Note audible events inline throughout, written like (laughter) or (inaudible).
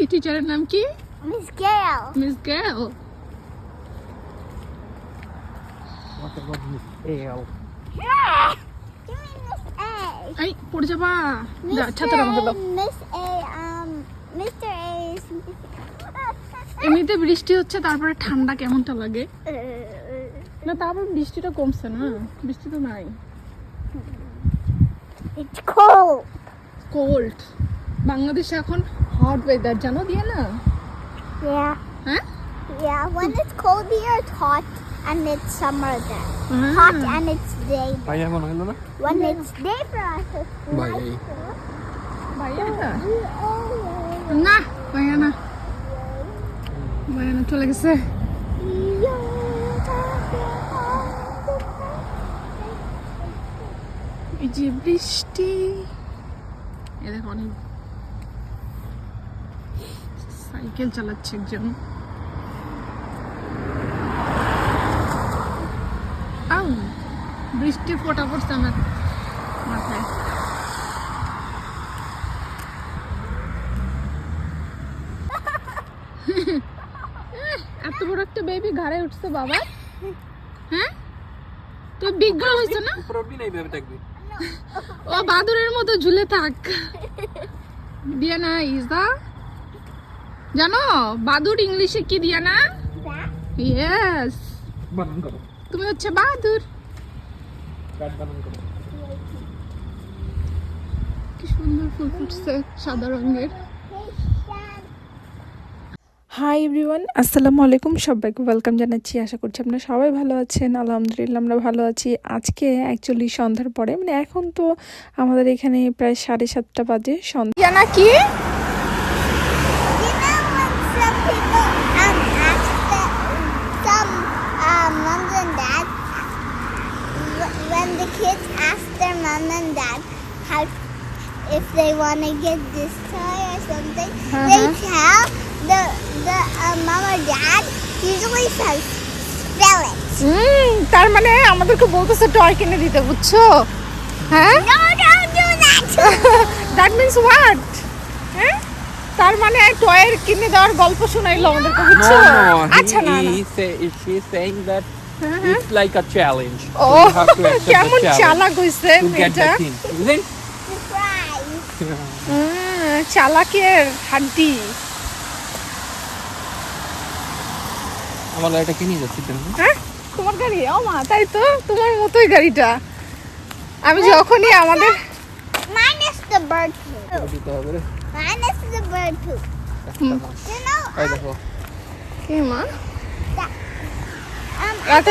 কি টিচারের নাম কি Miss Gail. Miss Gail What about Miss L? পড়ে যাবা ছাতার আমাকে দাও. Um, এমনিতে বৃষ্টি হচ্ছে তারপরে ঠান্ডা কেমনটা লাগে (laughs) না তারপর বৃষ্টিটা কমছে না বৃষ্টি তো নাই it's cold. বাংলাদেশে এখন হট ওয়েদার জানো দিয়ে না Yeah. হ্যাঁ Yeah. When it's cold here, it's hot, and it's summer there. হ্যাঁ। Hot and it's day. ভাই এমন হইলো না When it's day for us, it's Bye. night for us. ভাইয়া না Oh, না ভাইয়া না ভাইয়া না চলে গেছে এই যে বৃষ্টি এ দেখো অনেক সাইকেল চালাচ্ছে একজন। আউ বৃষ্টি ফোটা পড়ছে আমার মাথায়। এত বড় একটা বেবি ঘাড়ে উঠছে বাবা। হ্যাঁ? তুই বিজ্ঞ হয়েছে না? ও বাদুরের মতো ঝুলে থাক। দিয়া না ইজা জানো? বাদুর ইংলিশে কি দিয়া না? ইয়েস তুমি হচ্ছে বাদুর কাট বানান করো কি সুন্দর ফুল ফুটছে সাদা রঙের। হাই এভরিওয়ান আসসালামু আলাইকুম সবাইকে ওয়েলকাম জানাচ্ছি। আশা করছি আপনারা সবাই ভালো আছেন। আলহামদুলিল্লাহ আমরা ভালো আছি। আজকে অ্যাকচুয়ালি সন্ধ্যার পরে মানে এখন তো আমাদের এখানে প্রায় সাড়ে সাতটা বাজে সন্ধ্যা। কি? If they want to get this toy or something, uh-huh. they tell the the uh, mom or dad usually says spell it. হুম তার মানে আমাদেরকে বলতেছে টয় কিনে দিতে বুঝছ হ্যাঁ No, don't do that. That means what হ্যাঁ তার মানে টয়ের কিনে দেওয়ার গল্প শোনাইলো আমাদেরকে বুঝছ আচ্ছা না না। he say she's saying that হ্যাঁ, হ্যাঁ। it's like a challenge O So you have to accept the challenge to get the thing isn't Surprise. চালাকের হাড্ডি। আমার এটা কিনে? যাচ্ছি হ্যাঁ? তোমার গাড়ি? ও মা তাই তো তোমার মতোই গাড়িটা। আমি যখনই আমাদের Mine is the bird poop. দিতে হবে রে। Mine is the bird poop. একটা মাছ। You know, এই um, দেখো। কি মা। রাতে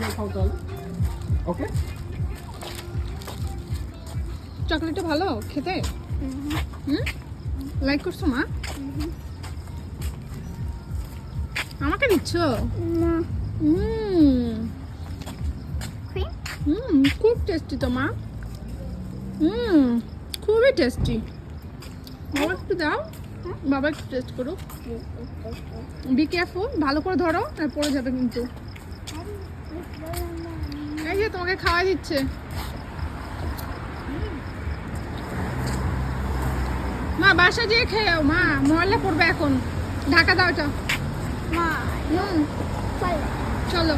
যা খাও তাহলে। ওকে চকলেটটা ভালো খেতে? হুম? লাইক করছ মা? আমাকে দিচ্ছ হুম। খুব টেস্টি তো মা। হুম খুবই টেস্টি বাবা একটু দাও। বাবা একটু টেস্ট করো বি কেয়ারফুল ভালো করে ধরো আর পড়ে যাবে কিন্তু। এই যে তোমাকে খাওয়া দিচ্ছে। মা বাসা যেয়ে যাও মা মহল্লা পড়বে এখন। ঢাকা দাও তো মা হুম। চলো।